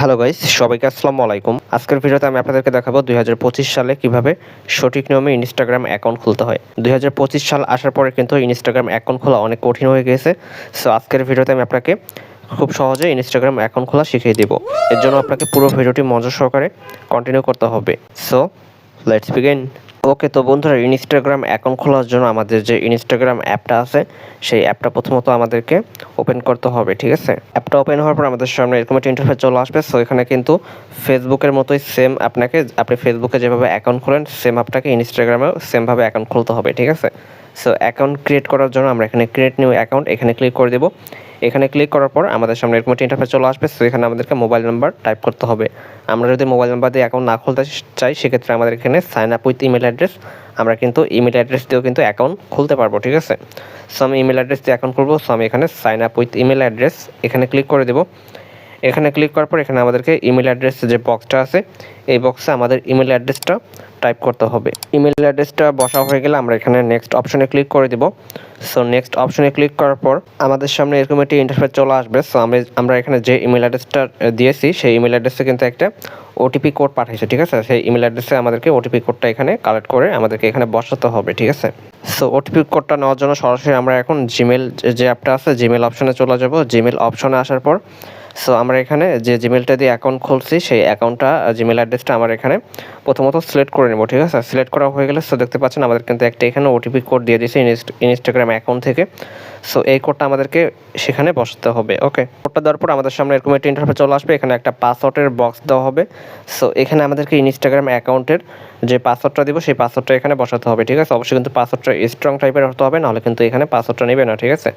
Hello guys সবাইকে আসসালামু আলাইকুম। আজকের ভিডিওতে আমি আপনাদেরকে দেখাবো দুই হাজার পঁচিশ সালে কীভাবে সঠিক নিয়মে ইনস্টাগ্রাম অ্যাকাউন্ট খুলতে হয়। দুই হাজার পঁচিশ সাল আসার পরে কিন্তু ইনস্টাগ্রাম অ্যাকাউন্ট খোলা অনেক কঠিন হয়ে গেছে সো আজকের ভিডিওতে আমি আপনাকে খুব সহজে ইনস্টাগ্রাম অ্যাকাউন্ট খোলা শিখিয়ে দেবো। এর জন্য আপনাকে পুরো ভিডিওটি মজা সহকারে কন্টিনিউ করতে হবে। সো লেটস বিগিন ওকে তো বন্ধুরা ইনস্টাগ্রাম অ্যাকাউন্ট খোলার জন্য আমাদের যে ইনস্টাগ্রাম অ্যাপটা আছে, সেই অ্যাপটা প্রথমত আমাদেরকে ওপেন করতে হবে, ঠিক আছে? অ্যাপটা ওপেন হওয়ার পর আমাদের সামনে এরকম একটা ইন্টারফেস চলে আসবে সো এখানে কিন্তু ফেসবুকের মতোই সেম আপনাকে, আপনি ফেসবুকে যেভাবে অ্যাকাউন্ট খোলেন সেম আপনাকে ইনস্টাগ্রামেও সেমভাবে অ্যাকাউন্ট খুলতে হবে, ঠিক আছে? সো অ্যাকাউন্ট ক্রিয়েট করার জন্য আমরা এখানে ক্রিয়েট নিউ অ্যাকাউন্ট এখানে ক্লিক করে দেবো। এখানে ক্লিক করার পর আমাদের সামনে এরকম একটা ইন্টারফেস চলে আসবে। সো এখানে আমাদেরকে মোবাইল নাম্বার টাইপ করতে হবে। আমরা যদি মোবাইল নাম্বার দিয়ে অ্যাকাউন্ট না খুলতে চাই, সেক্ষেত্রে আমাদের এখানে sign up with email address আমরা কিন্তু ইমেল অ্যাড্রেস দিয়েও কিন্তু অ্যাকাউন্ট খুলতে পারব, ঠিক আছে? সো আমি ইমেল অ্যাড্রেস দিয়ে অ্যাকাউন্ট করব সো আমি এখানে sign up with email address এখানে ক্লিক করে দেবো। এখানে ক্লিক করার পর এখানে আমাদেরকে ইমেল অ্যাড্রেস যে বক্সটা আছে, এই বক্সে আমাদের ইমেল অ্যাড্রেসটা টাইপ করতে হবে। ইমেল অ্যাড্রেসটা বসা হয়ে গেলে আমরা এখানে নেক্সট অপশনে ক্লিক করে দিব। সো নেক্সট অপশনে ক্লিক করার পর আমাদের সামনে এরকম একটি ইন্টারফেস চলে আসবে। সো আমি, আমরা এখানে যে ইমেল অ্যাড্রেসটা দিয়েছি, সেই ইমেল অ্যাড্রেসে কিন্তু একটা ওটিপি কোড পাঠিয়েছে ঠিক আছে? সেই ইমেল অ্যাড্রেসে আমাদেরকে ওটিপি কোডটা এখানে কালেক্ট করে আমাদেরকে এখানে বসাতে হবে, ঠিক আছে? সো ওটিপি কোডটা নেওয়ার জন্য সরাসরি আমরা এখন জিমেল যে অ্যাপটা আছে জিমেল অপশনে চলে যাব। জিমেল অপশনে আসার পর সো আমরা এখানে যে জিমেলটা দিয়ে অ্যাকাউন্ট খুলছি, সেই অ্যাকাউন্টটা জিমেল অ্যাড্রেসটা আমরা এখানে প্রথমত সিলেক্ট করে নেব, ঠিক আছে? সিলেক্ট করা হয়ে গেলে সো দেখতে পাচ্ছেন আমাদের কিন্তু একটা এখানে ওটিপি কোড দিয়ে দিয়েছে ইনস্টাগ্রাম অ্যাকাউন্ট থেকে। সো এই কোডটা আমাদেরকে সেখানে বসাতে হবে ওকে কোডটা দেওয়ার পর আমাদের সামনে এরকম একটা ইন্টারফেস চলে আসবে, এখানে একটা পাসওয়ার্ডের বক্স দেওয়া হবে। সো এখানে আমাদেরকে ইনস্টাগ্রাম অ্যাকাউন্টের যে পাসওয়ার্ডটা দিব, সেই পাসওয়ার্ডটা এখানে বসাতে হবে, ঠিক আছে? অবশ্যই কিন্তু পাসওয়ার্ডটা স্ট্রং টাইপের হতে হবে, নাহলে কিন্তু এখানে পাসওয়ার্ডটা নেবে না, ঠিক আছে?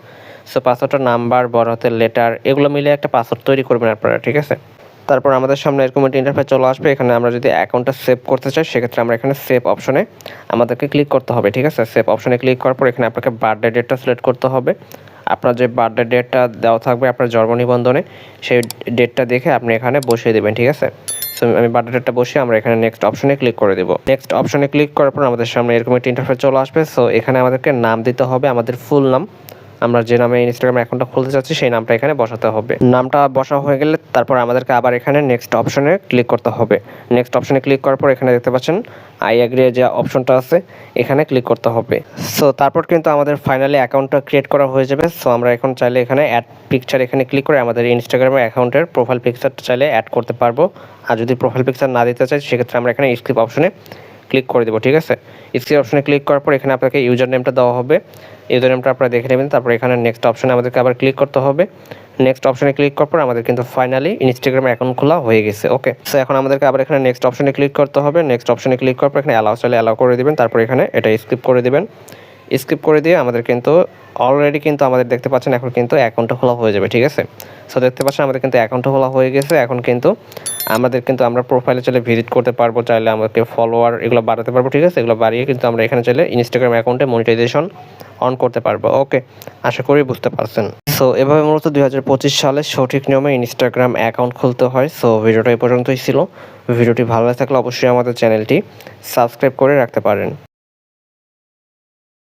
সো পাসওয়ার্ডটার নাম্বার বড় হাতের লেটার এগুলো মিলে একটা পাসওয়ার্ড তৈরি করবেন আপনারা, ঠিক আছে? তারপর আমাদের সামনে এরকম একটা ইন্টারফেস চলে আসবে, এখানে আমরা যদি অ্যাকাউন্টটা সেভ করতে চাই, সেক্ষেত্রে আমরা এখানে সেভ অপশনে আমাদেরকে ক্লিক করতে হবে, ঠিক আছে? সেভ অপশনে ক্লিক করার পর এখানে আপনাকে বার্থডে ডেটটা সিলেক্ট করতে হবে। আপনার যে বার্থডে ডেটটা দেওয়া থাকবে আপনার জন্ম নিবন্ধনে সেই ডেটটা দেখে আপনি এখানে বসিয়ে দেবেন, ঠিক আছে? সো আমি বার্থডে ডেটটা বসিয়ে আমরা এখানে নেক্সট অপশনে ক্লিক করে দেবো। নেক্সট অপশনে ক্লিক করার পর আমাদের সামনে এরকম একটা ইন্টারফেস চলে আসবে সো এখানে আমাদেরকে নাম দিতে হবে, আমাদের ফুল নাম আমরা যে নামে ইনস্টাগ্রাম অ্যাকাউন্টটা খুলতে চাচ্ছি, সেই নামটা এখানে বসাতে হবে। নামটা বসা হয়ে গেলে তারপর আমাদেরকে আবার এখানে নেক্সট অপশনে ক্লিক করতে হবে। নেক্সট অপশনে ক্লিক করার পর এখানে দেখতে পাচ্ছেন আই অ্যাগ্রি যে অপশনটা আছে, এখানে ক্লিক করতে হবে। সো তারপর কিন্তু আমাদের ফাইনালি অ্যাকাউন্টটা ক্রিয়েট করা হয়ে যাবে। সো আমরা এখন চাইলে এখানে অ্যাড পিকচার এখানে ক্লিক করে আমাদের ইনস্টাগ্রামের অ্যাকাউন্টের প্রোফাইল পিকচারটা চাইলে অ্যাড করতে পারব। আর যদি প্রোফাইল পিকচার না দিতে চাই, সেক্ষেত্রে আমরা এখানে স্ক্রিপ অপশনে ক্লিক করে দেবো, ঠিক আছে? স্ক্রিপ অপশনে ক্লিক করার পর এখানে আপনাকে ইউজার নেমটা দেওয়া হবে। ইউজার নেমটা আপনারা দেখে নেবেন, তারপর এখানে নেক্সট অপশনে আমাদেরকে আবার ক্লিক করতে হবে। নেক্সট অপশনে ক্লিক করার পর আমাদের কিন্তু ফাইনালি ইনস্টাগ্রামে অ্যাকাউন্ট খোলা হয়ে গেছে ওকে সো এখন আমাদেরকে আবার এখানে নেক্সট অপশনে ক্লিক করতে হবে। নেক্সট অপশনে ক্লিক করার পর এখানে অ্যালাউ চাইলে অ্যালাউ করে দেবেন, তারপর এখানে এটা স্কিপ করে দেবেন। স্কিপ করে দিয়ে আমাদের কিন্তু অলরেডি কিন্তু আমাদের দেখতে পাচ্ছেন এখন কিন্তু অ্যাকাউন্টটা খোলা হয়ে যাবে, ঠিক আছে? সো দেখতে পাচ্ছেন আমাদের কিন্তু অ্যাকাউন্টটা খোলা হয়ে গেছে। এখন কিন্তু আমাদের কিন্তু আমরা প্রোফাইলে চলে ভিজিট করতে পারব, চাইলে আমাদেরকে ফলোয়ার এগুলো বাড়াতে পারব, ঠিক আছে? এগুলো বাড়িয়ে কিন্তু আমরা এখানে চাইলে ইনস্টাগ্রাম অ্যাকাউন্টে মনিটাইজেশন অন করতে পারব ওকে আশা করি বুঝতে পারছেন। সো এভাবে মূলত দু হাজার পঁচিশ সালে সঠিক নিয়মে ইনস্টাগ্রাম অ্যাকাউন্ট খুলতে হয়। সো ভিডিওটা এই পর্যন্তই ছিল। ভিডিওটি ভালো থাকলে অবশ্যই আমাদের চ্যানেলটি সাবস্ক্রাইব করে রাখতে পারেন।